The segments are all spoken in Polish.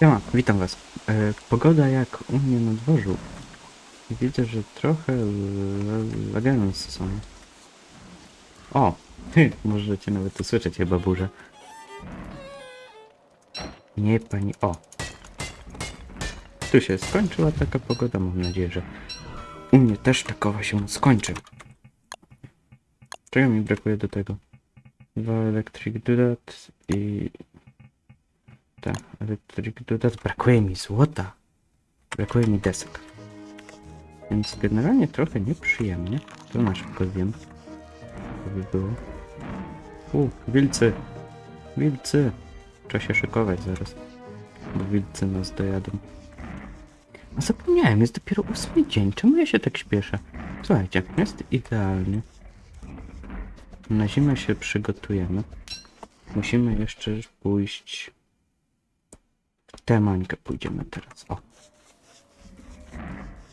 Siema, witam was. E, pogoda jak u mnie na dworzu. Widzę, że trochę l- lagans są. O, możecie nawet usłyszeć chyba burzę. Nie pani, o. Tu się skończyła taka pogoda, mam nadzieję, że u mnie też takowa się skończy. Czego mi brakuje do tego? Dwa electric dodat i tak, Electric Dodat. Brakuje mi złota. Brakuje mi desek. Więc generalnie trochę nieprzyjemnie. To na szybko wiem. To by było. U, wilcy! Wilcy! Trzeba się szykować zaraz. Bo wilcy nas dojadą. A zapomniałem, jest dopiero ósmy dzień. Czemu ja się tak śpieszę? Słuchajcie, jest idealnie. Na zimę się przygotujemy. Musimy jeszcze pójść w tę mańkę pójdziemy teraz. O.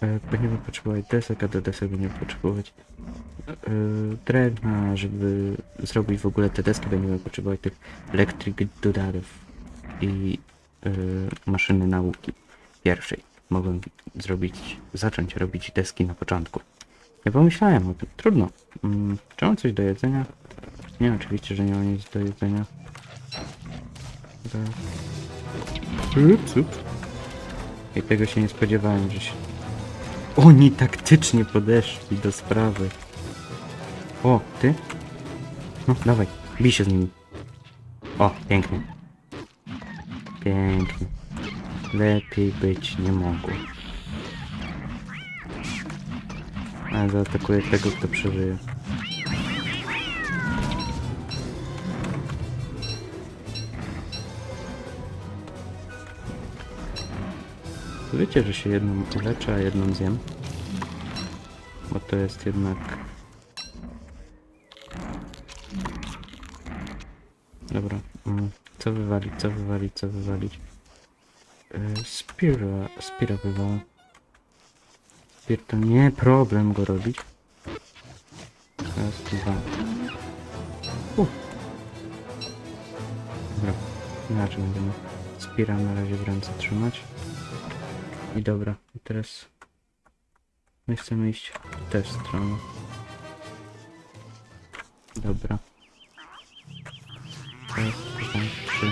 E, Będziemy potrzebować desek, a do desek będziemy potrzebować e, drewna, żeby zrobić w ogóle te deski będziemy potrzebować tych electric dodarów i e, maszyny nauki pierwszej. Mogłem zrobić, zacząć robić deski na początku. Nie pomyślałem o tym. Trudno. Mm, czy mam coś do jedzenia? Nie, oczywiście, że nie mam nic do jedzenia. Raz. Ups, ups. I tego się nie spodziewałem, że się... Oni taktycznie podeszli do sprawy. O, ty? No, dawaj, bij się z nimi. O, pięknie. Pięknie. Lepiej być nie mogło. A zaatakuję tego, kto przeżyje. Wiecie, że się jedną uleczę, a jedną zjem? Bo to jest jednak... Dobra, mm, co wywalić, co wywalić, co wywalić? Yy, Spira, Spira wywała. Spir to nie problem go robić. Raz, dwa. U. Dobra, inaczej będziemy Spira na razie w ręce trzymać. I dobra, i teraz my chcemy iść w tę stronę. Dobra. Raz, dwa, trzy.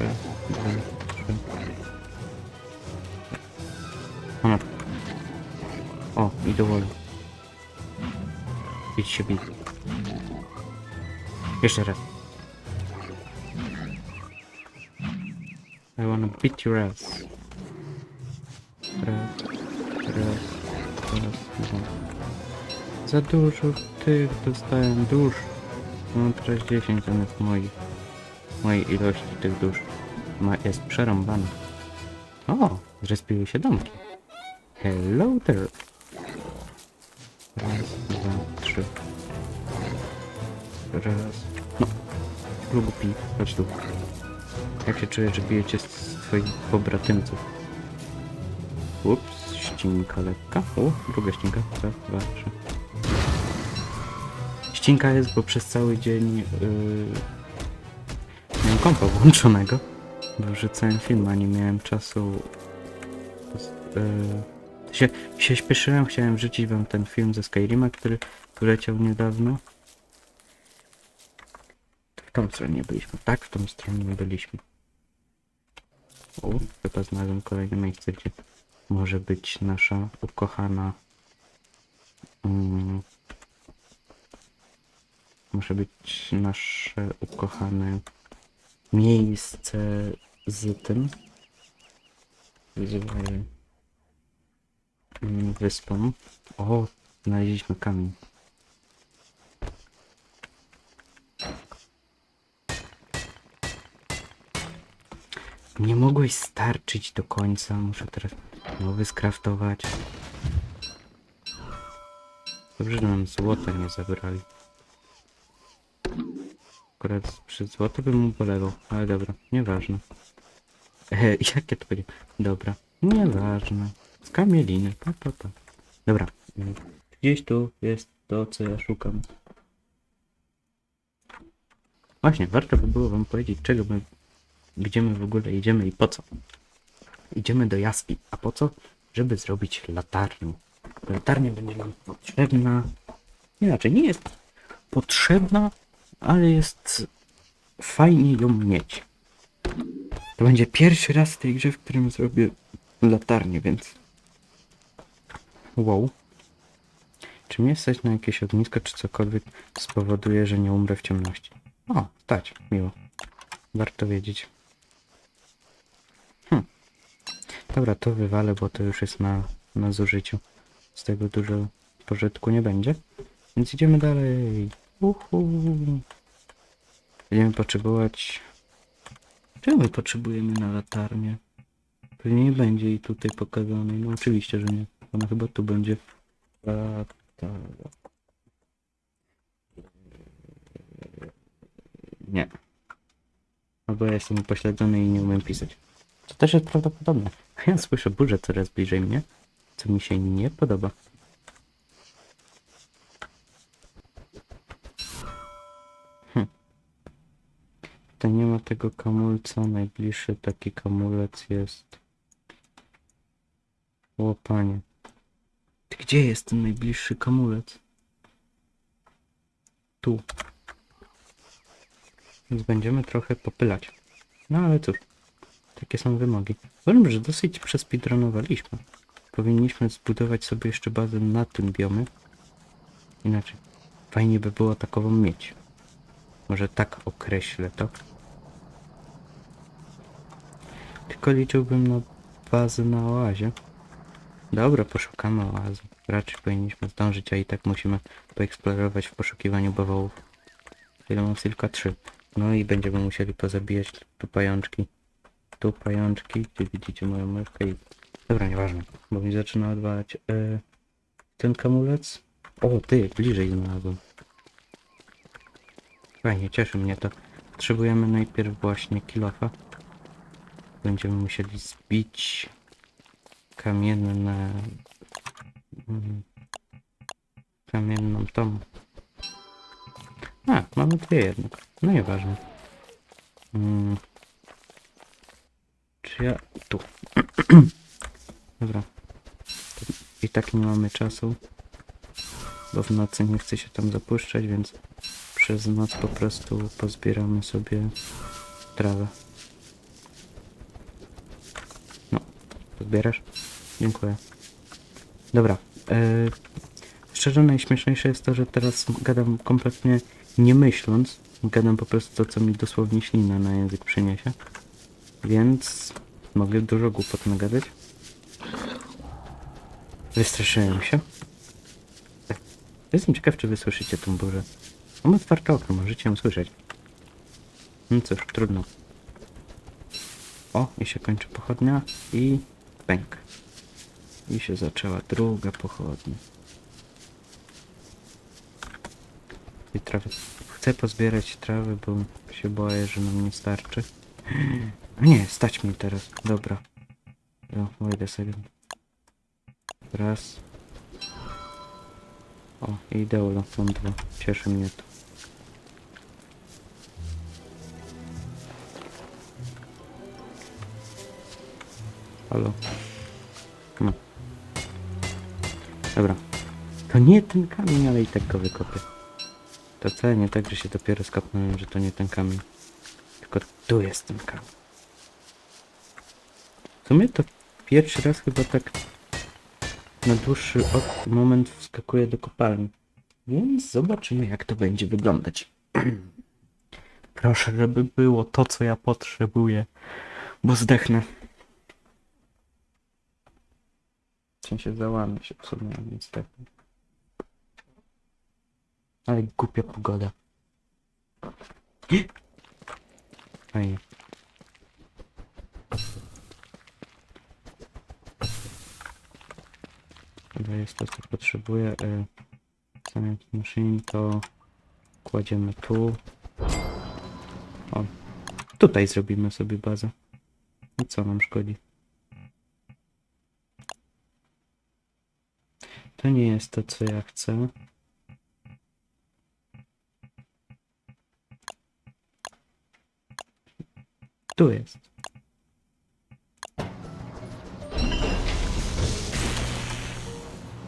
Raz, dwa, trzy. O. O, i się bić. Jeszcze raz. I wanna beat your ass. Raz, raz, raz, dwa. Za dużo tych dostałem dusz. Mam teraz 10 zamiast moich. Mojej ilości tych dusz. Ma, jest przerąbane. O, zrespiły się domki. Hello there. Raz, dwa, trzy. Raz. No. Lugupi, chodź tu. Jak się czujesz, że bijecie z twoich pobratymców? Ups, ścinka lekka. O, druga ścinka. Raz, dwa, trzy. Ścinka jest, bo przez cały dzień yy, miałem kompa włączonego. Bo wrzucałem film, a nie miałem czasu. Yy, się, się śpieszyłem, chciałem wrzucić wam ten film ze Skyrima, który wyleciał niedawno. W tą stronę nie byliśmy. Tak, w tą stronę nie byliśmy. Chyba znalazłem kolejne miejsce, gdzie może być nasza ukochana. Mm, może być nasze ukochane miejsce z tym. Z mm, wyspą. O, znaleźliśmy kamień. Nie mogłeś starczyć do końca. Muszę teraz nowy skraftować. Dobrze, że nam złota nie zabrali. Akurat przy złoto bym mu ale dobra, nieważne. E, jakie to będzie? Dobra, nieważne. Z kamieliny, pa, pa, pa. Dobra, gdzieś tu jest to, co ja szukam. Właśnie, warto by było wam powiedzieć, czego my, gdzie my w ogóle idziemy i po co. Idziemy do jaski. A po co? Żeby zrobić latarnię. Latarnia będzie nam potrzebna. Inaczej, nie jest potrzebna, ale jest fajnie ją mieć. To będzie pierwszy raz w tej grze, w którym zrobię latarnię, więc... Wow. Czy mnie stać na jakieś ognisko, czy cokolwiek spowoduje, że nie umrę w ciemności? O, stać, miło. Warto wiedzieć. Hm. Dobra, to wywalę, bo to już jest na, na zużyciu. Z tego dużo pożytku nie będzie. Więc idziemy dalej. Uhu. Będziemy potrzebować... Czego my potrzebujemy na latarnię? Pewnie nie będzie jej tutaj pokazanej. No oczywiście, że nie. Ona chyba tu będzie. Latarnia. Nie. Albo ja jestem upośledzony i nie umiem pisać. To też jest prawdopodobne. Ja słyszę burzę coraz bliżej mnie, co mi się nie podoba. Hm. To nie ma tego kamulca. Najbliższy taki kamulec jest... Łopanie. Ty Gdzie jest ten najbliższy kamulec? Tu. Więc będziemy trochę popylać. No ale cóż, takie są wymogi. Uważam, że dosyć przespeedrunowaliśmy. Powinniśmy zbudować sobie jeszcze bazę na tym biomie. Inaczej, fajnie by było takową mieć. Może tak określę to. Tylko liczyłbym na bazę na oazie. Dobra, poszukamy oazy. Raczej powinniśmy zdążyć, a i tak musimy poeksplorować w poszukiwaniu bawołów. Ile mam tylko trzy. No i będziemy musieli pozabijać tu pajączki. Tu pajączki, gdzie widzicie moją myszkę i... Dobra, nieważne, bo mi zaczyna odwalać. E, ten kamulec? O, ty, bliżej znalazłem. Fajnie, cieszy mnie to. Potrzebujemy najpierw właśnie kilofa. Będziemy musieli zbić kamienne... mm, Kamienną tą. A, mamy dwie jednak. No nieważne. Mm. Ja... Tu. Dobra. I tak nie mamy czasu. Bo w nocy nie chce się tam zapuszczać, więc przez noc po prostu pozbieramy sobie trawę. No, pozbierasz? Dziękuję. Dobra. E, szczerze najśmieszniejsze jest to, że teraz gadam kompletnie nie myśląc. Gadam po prostu to, co mi dosłownie ślina na język przyniesie. Więc mogę dużo głupot nagadać. Wystraszyłem się. Jestem ciekaw, czy wy słyszycie tą burzę. Mam otwarte okno, możecie ją słyszeć. No cóż, trudno. O, i się kończy pochodnia i pęk. I się zaczęła druga pochodnia. I trawy. Chcę pozbierać trawy, bo się boję, że nam nie starczy. Nie, stać mi teraz. Dobra. No, a second. Raz. O, i ideolo, mam dwa. Cieszy mnie to. Halo. No. Dobra. To nie ten kamień, ale i tak go wykopię. To wcale nie tak, że się dopiero skapnąłem, że to nie ten kamień. Tylko tu jest ten kamień. W sumie to pierwszy raz chyba tak na dłuższy moment wskakuję do kopalni. Więc zobaczymy jak to będzie wyglądać. Proszę, żeby było to, co ja potrzebuję, bo zdechnę. W sensie załamie się w sumie, niestety. Ale głupia pogoda. Fajnie. Chyba jest to, co potrzebuję. Y, Zamiast maszyn to kładziemy tu. O, tutaj zrobimy sobie bazę. I co nam szkodzi? To nie jest to, co ja chcę. Tu jest.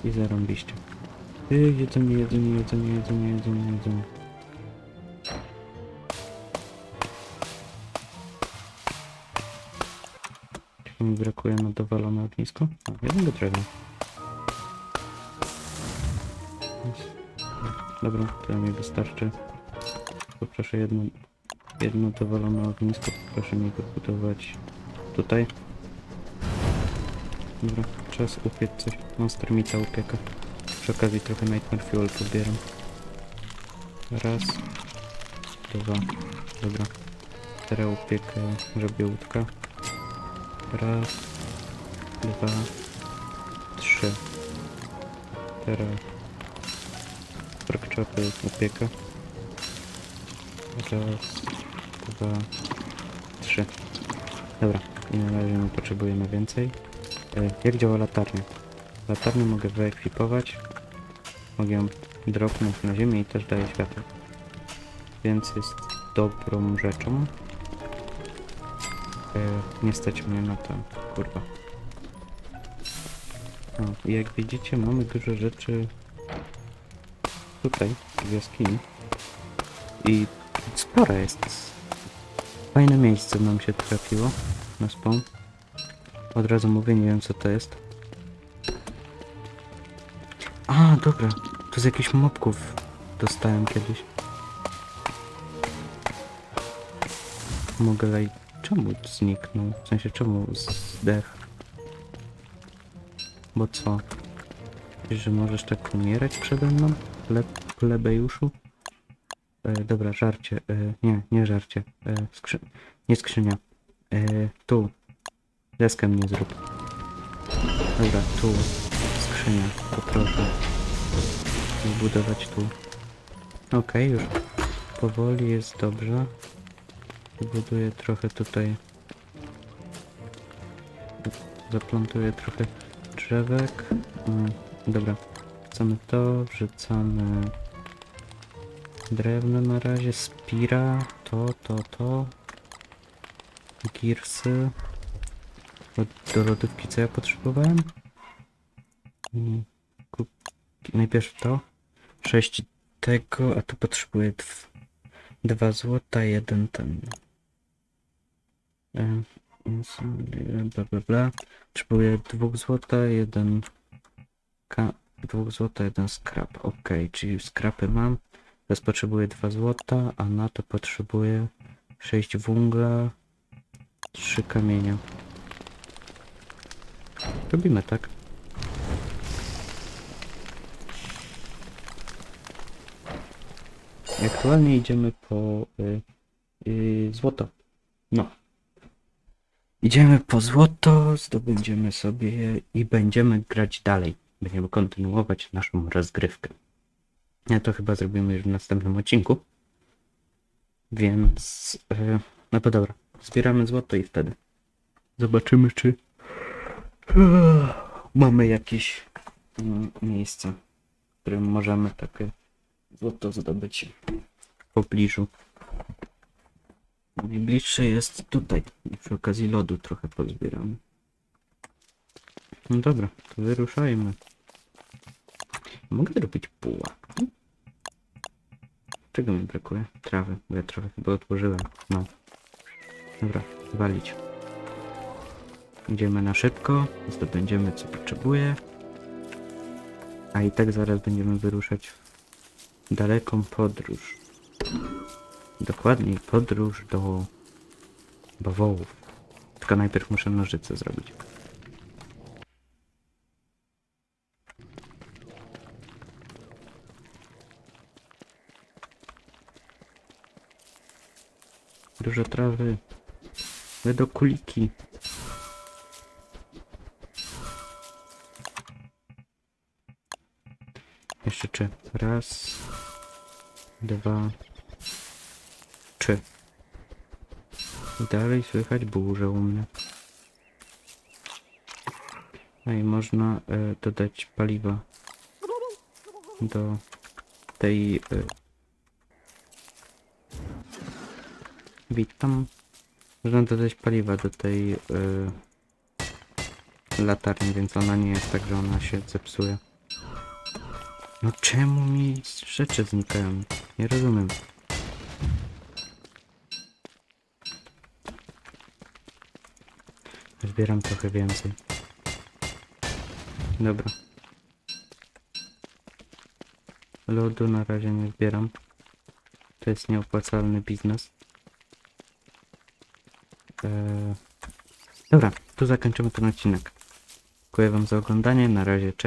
I zarąbiście. Yy, jedzenie, jedzenie, jedzenie, jedzenie, jedzenie, jedzenie. Czego mi brakuje na dowalone ognisko? A, jednego drewna. Dobra, to mi wystarczy. Poproszę jedno, jedno dowalone ognisko, proszę mi go budować tutaj. Dobra, czas upiec coś. Monster Mita upieka. Przy okazji trochę Nightmare Fuel pobieram. Raz, dwa, dobra. Teraz upiekę żabiełka. Raz, dwa, trzy. Teraz porkchopy upieka. Raz, dwa, trzy. Dobra, i na razie nie potrzebujemy więcej. E, Jak działa latarnia? Latarnię mogę wyekwipować. Mogę ją dropnąć na ziemię i też daje światło. Więc jest dobrą rzeczą. E, nie stać mnie na to, kurwa. Jak widzicie mamy dużo rzeczy tutaj, w jaskini. I spora jest. Fajne miejsce nam się trafiło na spawn. Od razu mówię, nie wiem co to jest. A, dobra. To z jakichś mobków dostałem kiedyś. Mogę lej... Czemu zniknął? W sensie czemu zdech? Bo co? Że możesz tak umierać przede mną? Le plebejuszu? E, dobra, żarcie. E, nie, nie żarcie. E, skrzy... Nie skrzynia. E, tu. Deskę mnie zrób. Dobra, tu. Skrzynia. Poproszę. Zbudować tu. Okej, już powoli jest dobrze. Buduję trochę tutaj. Zaplantuję trochę drzewek. Dobra. Wrzucamy to, wrzucamy drewno na razie, spira, to, to, to. Girsy. Do lodówki co ja potrzebowałem? Mm, kup- Najpierw to. 6 tego, a tu potrzebuję dw- dwa złota, jeden ten. E, Bla bla bla. Potrzebuję dwóch złota, jeden ka dwóch złota, jeden skrap. Ok, czyli skrapy mam. Teraz potrzebuję dwa złota, a na to potrzebuję 6 węgla, 3 kamienia. Robimy tak. Aktualnie idziemy po y, y, złoto. No. Idziemy po złoto, zdobędziemy sobie je i będziemy grać dalej. Będziemy kontynuować naszą rozgrywkę. Ja to chyba zrobimy już w następnym odcinku. Więc... y, no to dobra. Zbieramy złoto i wtedy zobaczymy, czy mamy jakieś mm, miejsce, w którym możemy takie złoto zdobyć w pobliżu. Najbliższe jest tutaj. Przy okazji lodu trochę pozbieramy. No dobra, to wyruszajmy. Mogę zrobić pułapki? Czego mi brakuje? Trawy, bo ja trochę chyba odłożyłem. No. Dobra, walić. Idziemy na szybko, zdobędziemy co potrzebuję. A i tak zaraz będziemy wyruszać w daleką podróż. Dokładniej podróż do bawołów. Tylko najpierw muszę nożyce zrobić. Dużo trawy. Do kuliki. Jeszcze trzy. Raz, dwa, trzy. I dalej słychać burzę u mnie. No i można e, dodać paliwa do tej... E... Witam. Można dodać paliwa do tej yy, latarni, więc ona nie jest tak, że ona się zepsuje. No czemu mi rzeczy znikają? Nie rozumiem. Zbieram trochę więcej. Dobra. Lodu na razie nie zbieram. To jest nieopłacalny biznes. Eee... Dobra, tu zakończymy ten odcinek. Dziękuję wam za oglądanie. Na razie, cześć.